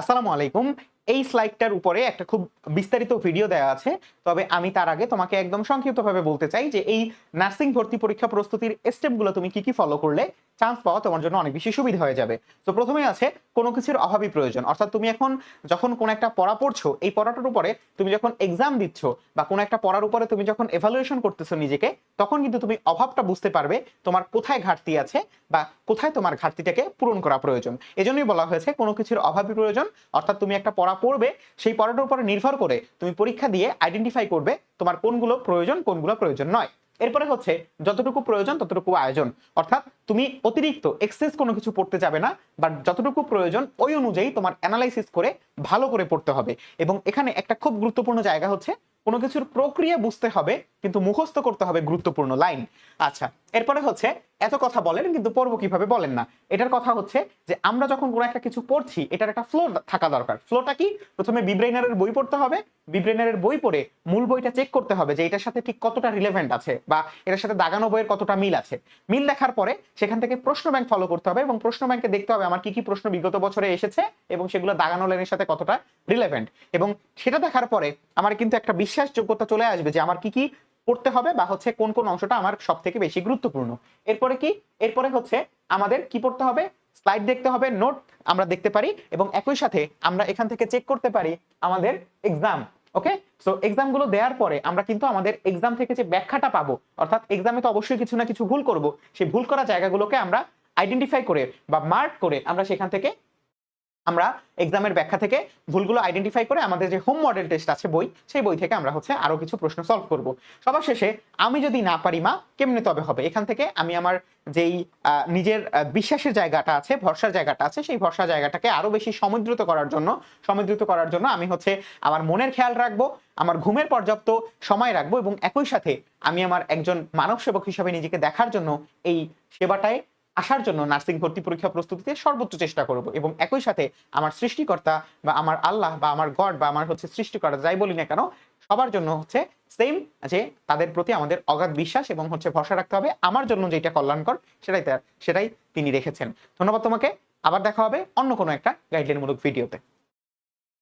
আসসালামু আলাইকুম। এই স্লাইডটার উপরে একটা খুব বিস্তারিত ভিডিও দেওয়া আছে। তবে আমি তার আগে তোমাকে একদম সংক্ষিপ্তভাবে বলতে চাই যে এই নার্সিং ভর্তি পরীক্ষা প্রস্তুতির স্টেপগুলো তুমি কি কি ফলো করলে চান্স পাওয়া তোমার জন্য অনেক বেশি সুবিধা হয়ে যাবে। তো প্রথমে আছে কোনো কিছুর অভাবই প্রয়োজন। অর্থাৎ তুমি এখন যখন কোনো একটা পড়া পড়ছো, এই পড়াটার উপরে তুমি যখন এক্সাম দিচ্ছ বা কোনো একটা পড়ার উপরে তুমি যখন এভালুয়েশন করতেছো নিজেকে, তখন কিন্তু তুমি অভাবটা বুঝতে পারবে তোমার কোথায় ঘাটতি আছে বা কোথায় তোমার ঘাটতিটাকে পূরণ করা প্রয়োজন। এজন্যই বলা হয়েছে কোনো কিছুর অভাবই প্রয়োজন। অর্থাৎ তুমি একটা পড়া পড়বে, সেই পড়াটার উপরে নির্ভর করে তুমি পরীক্ষা দিয়ে আইডেন্টিফাই করবে তোমার কোনগুলো প্রয়োজন কোনগুলো প্রয়োজন নয়। এরপরে হচ্ছে যতটুকু প্রয়োজন ততটুকু আয়োজন। অর্থাৎ তুমি অতিরিক্ত এক্সেস কোনো কিছু পড়তে যাবে না বাট যতটুকু প্রয়োজন ওই অনুযায়ী তোমার অ্যানালাইসিস করে ভালো করে পড়তে হবে। এবং এখানে একটা খুব গুরুত্বপূর্ণ জায়গা হচ্ছে, কোনো কিছুর প্রক্রিয়া বুঝতে হবে, কিন্তু মুখস্থ করতে হবে গুরুত্বপূর্ণ লাইন। আচ্ছা এরপরে হচ্ছে, এত কথা বলেন কিন্তু পড়ব কীভাবে বলেন না। এটার কথা হচ্ছে যে, আমরা যখন কোনো একটা কিছু পড়ছি, এটার একটা ফ্লো থাকা দরকার। ফ্লোটা কি? প্রথমে বিব্রেইনারের বই পড়তে হবে। বিব্রেইনারের বই পড়ে মূল বইটা চেক করতে হবে যে, এটার সাথে ঠিক কতটা রিলেভেন্ট আছে বা এটার সাথে দাগানো বইয়ের কতটা মিল আছে। মিল দেখার পরে সেখান থেকে প্রশ্ন ব্যাংক ফলো করতে হবে এবং প্রশ্ন ব্যাংকে দেখতে হবে আমার কি কি প্রশ্ন বিগত বছরে এসেছে এবং সেগুলো দাগানো লাইনের সাথে কতটা রিলেভেন্ট এবং সেটা দেখার পরে আমার কিন্তু একটা বিশ্বাসযোগ্যতা চলে আসবে যে, আমার কি কি পড়তে হবে বা হচ্ছে কোন কোন অংশটা আমার সব থেকে বেশি গুরুত্বপূর্ণ। এরপরে কি? এরপরে হচ্ছে আমাদের কি পড়তে হবে? স্লাইড দেখতে হবে, নোট আমরা দেখতে পারি এবং একই সাথে আমরা এখান থেকে চেক করতে পারি আমাদের এক্সাম, ওকে? সো এক্সামগুলো দেওয়ার পরে আমরা কিন্তু আমাদের এক্সাম থেকে যে ব্যাখ্যাটা পাবো, অর্থাৎ এক্সামে তো অবশ্যই কিছু না কিছু ভুল করব, সেই ভুল করা জায়গাগুলোকে আমরা আইডেন্টিফাই করে বা মার্ক করে আমরা সেখান থেকে আমরা এক্সামের ব্যাখ্যা থেকে ভুলগুলো আইডেন্টিফাই করে আমাদের যে হোম মডেল টেস্ট আছে বই, সেই বই থেকে আমরা হচ্ছে আরও কিছু প্রশ্ন সলভ করব। সবার শেষে, আমি যদি না পারি মা, কেমনে তবে হবে? এখান থেকে আমি আমার যেই নিজের বিশ্বাসের জায়গাটা আছে, ভরসার জায়গাটা আছে, সেই ভরসা জায়গাটাকে আরও বেশি সমুদ্রিত করার জন্য সমুদ্রিত করার জন্য আমি হচ্ছে আমার মনের খেয়াল রাখব, আমার ঘুমের পর্যাপ্ত সময় রাখব এবং একই সাথে আমি আমার একজন মানব সেবক হিসাবে নিজেকে দেখার জন্য এই সেবাটায় আসার জন্য নার্সিং ভর্তি পরীক্ষা প্রস্তুতিতে সর্বোচ্চ চেষ্টা করব এবং একই সাথে আমার সৃষ্টিকর্তা বা আমার আল্লাহ বা আমার গড বা আমার হচ্ছে সৃষ্টিকর্তা যাই বলি না কেন, সবার জন্য হচ্ছে সেম যে তাদের প্রতি আমাদের অগাধ বিশ্বাস এবং হচ্ছে ভরসা রাখতে হবে। আমার জন্য যেটা কল্যাণকর সেটাই তার- সেটাই তিনি রেখেছেন। ধন্যবাদ তোমাকে। আবার দেখা হবে অন্য কোনো একটা গাইডলাইনমূলক ভিডিওতে